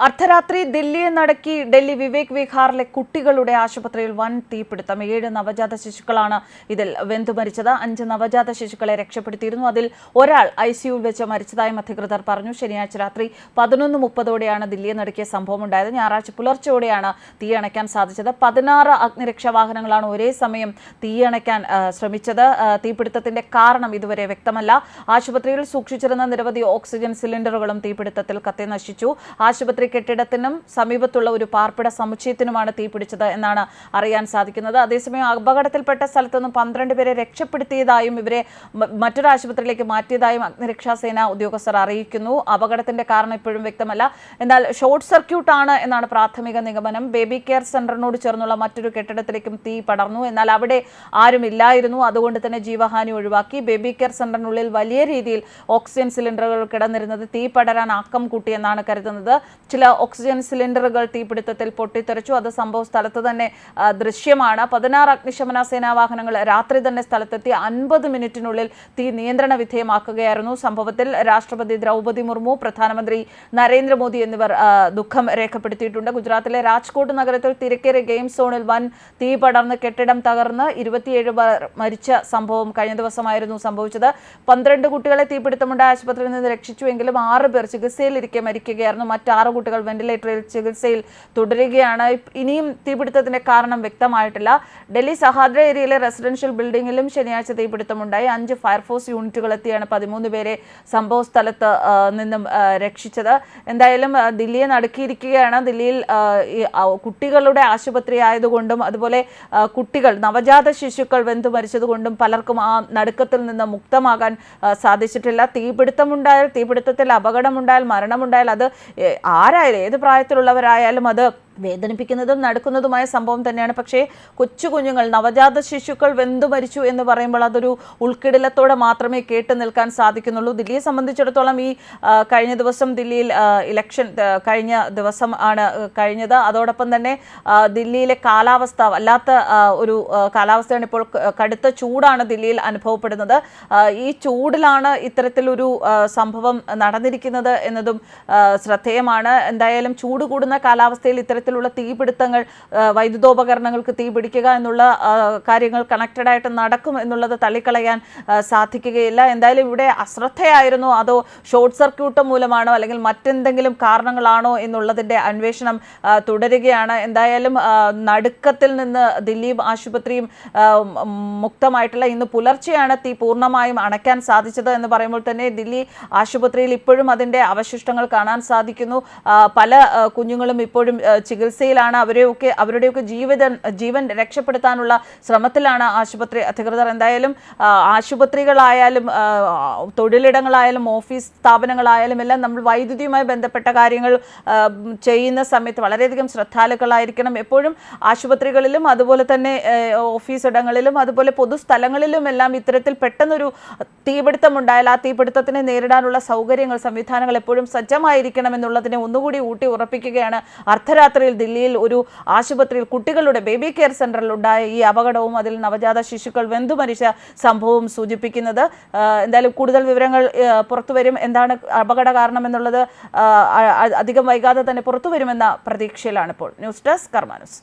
അർദ്ധരാത്രി ദില്ലിയെ നടക്കി ഡൽഹി വിവേക് വിഹാറിലെ കുട്ടികളുടെ ആശുപത്രിയിൽ വൻ തീപിടുത്തം. ഏഴ് നവജാത ശിശുക്കളാണ് ഇതിൽ വെന്തു മരിച്ചത്. അഞ്ച് നവജാത ശിശുക്കളെ രക്ഷപ്പെടുത്തിയിരുന്നു. അതിൽ ഒരാൾ ഐ വെച്ച് മരിച്ചതായും അധികൃതർ പറഞ്ഞു. ശനിയാഴ്ച രാത്രി പതിനൊന്ന് മുപ്പതോടെയാണ് ദില്ലിയെ നടക്കിയ സംഭവം ഉണ്ടായത്. ഞായറാഴ്ച പുലർച്ചെയോടെയാണ് തീയണയ്ക്കാൻ സാധിച്ചത്. പതിനാറ് അഗ്നിരക്ഷാ വാഹനങ്ങളാണ് ഒരേ സമയം തീ അണയ്ക്കാൻ ശ്രമിച്ചത്. തീപിടുത്തത്തിന്റെ കാരണം ഇതുവരെ വ്യക്തമല്ല. ആശുപത്രിയിൽ സൂക്ഷിച്ചിരുന്ന നിരവധി ഓക്സിജൻ സിലിണ്ടറുകളും തീപിടുത്തത്തിൽ കത്തി നശിച്ചു. ആശുപത്രി കെട്ടിടത്തിനും സമീപത്തുള്ള ഒരു പാർപ്പിട സമുച്ചയത്തിനുമാണ് തീപിടിച്ചത് എന്നാണ് അറിയാൻ സാധിക്കുന്നത്. അതേസമയം അപകടത്തിൽപ്പെട്ട സ്ഥലത്തു നിന്നും പന്ത്രണ്ട് പേരെ രക്ഷപ്പെടുത്തിയതായും ഇവരെ മറ്റൊരു ആശുപത്രിയിലേക്ക് മാറ്റിയതായും അഗ്നിരക്ഷാസേന ഉദ്യോഗസ്ഥർ അറിയിക്കുന്നു. അപകടത്തിന്റെ കാരണം ഇപ്പോഴും വ്യക്തമല്ല. എന്നാൽ ഷോർട്ട് സർക്യൂട്ട് ആണ് എന്നാണ് പ്രാഥമിക നിഗമനം. ബേബി കെയർ സെന്ററിനോട് ചേർന്നുള്ള മറ്റൊരു കെട്ടിടത്തിലേക്കും തീ പടർന്നു. എന്നാൽ അവിടെ ആരുമില്ലായിരുന്നു അതുകൊണ്ട് തന്നെ ജീവഹാനി ഒഴിവാക്കി. ബേബി കെയർ സെന്ററിനുള്ളിൽ വലിയ രീതിയിൽ ഓക്സിജൻ സിലിണ്ടറുകൾ കിടന്നിരുന്നത് തീ പടരാൻ ആക്കം കൂട്ടിയെന്നാണ് കരുതുന്നത്. ചില ഓക്സിജൻ സിലിണ്ടറുകൾ തീപിടുത്തത്തിൽ പൊട്ടിത്തെറിച്ചു. അത് സംഭവ സ്ഥലത്ത് തന്നെ ദൃശ്യമാണ്. പതിനാറ് അഗ്നിശമന സേനാ വാഹനങ്ങൾ രാത്രി തന്നെ സ്ഥലത്തെത്തി അൻപത് മിനിറ്റിനുള്ളിൽ തീ നിയന്ത്രണ വിധേയമാക്കുകയായിരുന്നു. സംഭവത്തിൽ രാഷ്ട്രപതി ദ്രൗപദി മുർമു പ്രധാനമന്ത്രി നരേന്ദ്രമോദി എന്നിവർ ദുഃഖം രേഖപ്പെടുത്തിയിട്ടുണ്ട്. ഗുജറാത്തിലെ രാജ്കോട്ട് നഗരത്തിൽ തിരക്കേറിയ ഗെയിം സോണിൽ വൻ തീ പടർന്ന് കെട്ടിടം തകർന്ന് ഇരുപത്തിയേഴ് പേർ മരിച്ച സംഭവം കഴിഞ്ഞ ദിവസമായിരുന്നു സംഭവിച്ചത്. പന്ത്രണ്ട് കുട്ടികളെ തീപിടുത്തമുണ്ടായ ആശുപത്രിയിൽ നിന്ന് രക്ഷിച്ചുവെങ്കിലും ആറ് പേർ ചികിത്സയിലിരിക്കെ മരിക്കുകയായിരുന്നു. മറ്റാറ് കുട്ടികൾ വെന്റിലേറ്ററിൽ ചികിത്സയിൽ തുടരുകയാണ്. ഇനിയും തീപിടുത്തത്തിന്റെ കാരണം വ്യക്തമായിട്ടില്ല. ഡൽഹി സഹാദ്ര ഏരിയയിലെ റെസിഡൻഷ്യൽ ബിൽഡിംഗിലും ശനിയാഴ്ച തീപിടുത്തമുണ്ടായി. അഞ്ച് ഫയർഫോഴ്സ് യൂണിറ്റുകൾ എത്തിയാണ് പതിമൂന്ന് പേരെ സംഭവ സ്ഥലത്ത് നിന്നും രക്ഷിച്ചത്. എന്തായാലും ദില്ലിയെ നടുക്കിയിരിക്കുകയാണ്. ദില്ലിയിൽ കുട്ടികളുടെ ആശുപത്രി ആയതുകൊണ്ടും അതുപോലെ കുട്ടികൾ നവജാത ശിശുക്കൾ വെന്തു മരിച്ചതുകൊണ്ടും പലർക്കും ആ നടുക്കത്തിൽ നിന്ന് മുക്തമാകാൻ സാധിച്ചിട്ടില്ല. തീപിടുത്തമുണ്ടായാൽ തീപിടുത്തത്തിൽ അപകടമുണ്ടായാൽ മരണമുണ്ടായാൽ അത് ഏ, ആരായാലും ഏത് പ്രായത്തിലുള്ളവരായാലും അത് വേദനിപ്പിക്കുന്നതും നടക്കുന്നതുമായ സംഭവം തന്നെയാണ്. പക്ഷേ കൊച്ചു കുഞ്ഞുങ്ങൾ നവജാത ശിശുക്കൾ വെന്തു മരിച്ചു എന്ന് പറയുമ്പോൾ അതൊരു ഉൾക്കിടലത്തോടെ മാത്രമേ കേട്ട് നിൽക്കാൻ സാധിക്കുന്നുള്ളൂ. ദില്ലിയെ സംബന്ധിച്ചിടത്തോളം ഈ കഴിഞ്ഞ ദിവസം ദില്ലിയിൽ ഇലക്ഷൻ കഴിഞ്ഞ ദിവസം ആണ് കഴിഞ്ഞത്. അതോടൊപ്പം തന്നെ ദില്ലിയിലെ കാലാവസ്ഥ വല്ലാത്ത ഒരു കാലാവസ്ഥയാണ് ഇപ്പോൾ കടുത്ത ചൂടാണ് ദില്ലിയിൽ അനുഭവപ്പെടുന്നത്. ഈ ചൂടിലാണ് ഇത്തരത്തിലൊരു സംഭവം നടന്നിരിക്കുന്നത് എന്നതും ശ്രദ്ധേയമാണ്. എന്തായാലും ചൂട് കൂടുന്ന കാലാവസ്ഥയിൽ ഇത്തരത്തിലുള്ള തീപിടുത്തങ്ങൾ വൈദ്യുതോപകരണങ്ങൾക്ക് തീ പിടിക്കുക എന്നുള്ള കാര്യങ്ങൾ കണക്റ്റഡ് ആയിട്ട് നടക്കും എന്നുള്ളത് തള്ളിക്കളയാൻ സാധിക്കുകയില്ല. എന്തായാലും ഇവിടെ അശ്രദ്ധയായിരുന്നു. അതോ ഷോർട്ട് സർക്യൂട്ട് മൂലമാണോ അല്ലെങ്കിൽ മറ്റെന്തെങ്കിലും കാരണങ്ങളാണോ എന്നുള്ളതിന്റെ അന്വേഷണം തുടരുകയാണ്. എന്തായാലും നടുക്കത്തിൽ നിന്ന് ദില്ലി ആശുപത്രിയും മുക്തമായിട്ടുള്ള ഇന്ന് പുലർച്ചെയാണ് തീ പൂർണമായും അണയ്ക്കാൻ സാധിച്ചത് എന്ന് പറയുമ്പോൾ തന്നെ ദില്ലി ആശുപത്രിയിൽ ഇപ്പോഴും അതിന്റെ അവശിഷ്ടങ്ങൾ കാണാൻ സാധിക്കുന്നു. പല കുഞ്ഞുങ്ങളും ഇപ്പോഴും ചികിത്സയിലാണ് അവരെയൊക്കെ അവരുടെയൊക്കെ ജീവിത ജീവൻ രക്ഷപ്പെടുത്താനുള്ള ശ്രമത്തിലാണ് ആശുപത്രി അധികൃതർ. എന്തായാലും ആശുപത്രികളായാലും തൊഴിലിടങ്ങളായാലും ഓഫീസ് സ്ഥാപനങ്ങളായാലും എല്ലാം നമ്മൾ വൈദ്യുതിയുമായി ബന്ധപ്പെട്ട കാര്യങ്ങൾ ചെയ്യുന്ന സമയത്ത് വളരെയധികം ശ്രദ്ധാലുക്കളായിരിക്കണം. എപ്പോഴും ആശുപത്രികളിലും അതുപോലെ തന്നെ ഓഫീസ് ഇടങ്ങളിലും അതുപോലെ പൊതുസ്ഥലങ്ങളിലും എല്ലാം ഇത്തരത്തിൽ പെട്ടെന്നൊരു തീപിടുത്തം ഉണ്ടായാൽ ആ തീപിടുത്തത്തിനെ നേരിടാനുള്ള സൗകര്യങ്ങൾ സംവിധാനങ്ങൾ എപ്പോഴും സജ്ജമായിരിക്കണം എന്നുള്ളതിനെ ഒന്നുകൂടി ഊട്ടി ഉറപ്പിക്കുകയാണ് അർദ്ധരാത്രിയിൽ ദില്ലിയിൽ ഒരു ആശുപത്രിയിൽ കുട്ടികളുടെ ബേബി കെയർ സെന്ററിൽ ഉണ്ടായ ഈ അപകടവും അതിൽ നവജാത ശിശുക്കൾ വെന്തു മരിച്ച സംഭവവും സൂചിപ്പിക്കുന്നത്. എന്തായാലും കൂടുതൽ വിവരങ്ങൾ പുറത്തുവരും. പുറത്തു വരും എന്താണ് അപകട കാരണം എന്നുള്ളത് അധികം വൈകാതെ തന്നെ പുറത്തു വരുമെന്ന പ്രതീക്ഷയിലാണ് ഇപ്പോൾ ന്യൂസ് ഡെസ്ക് കർമാനുസ്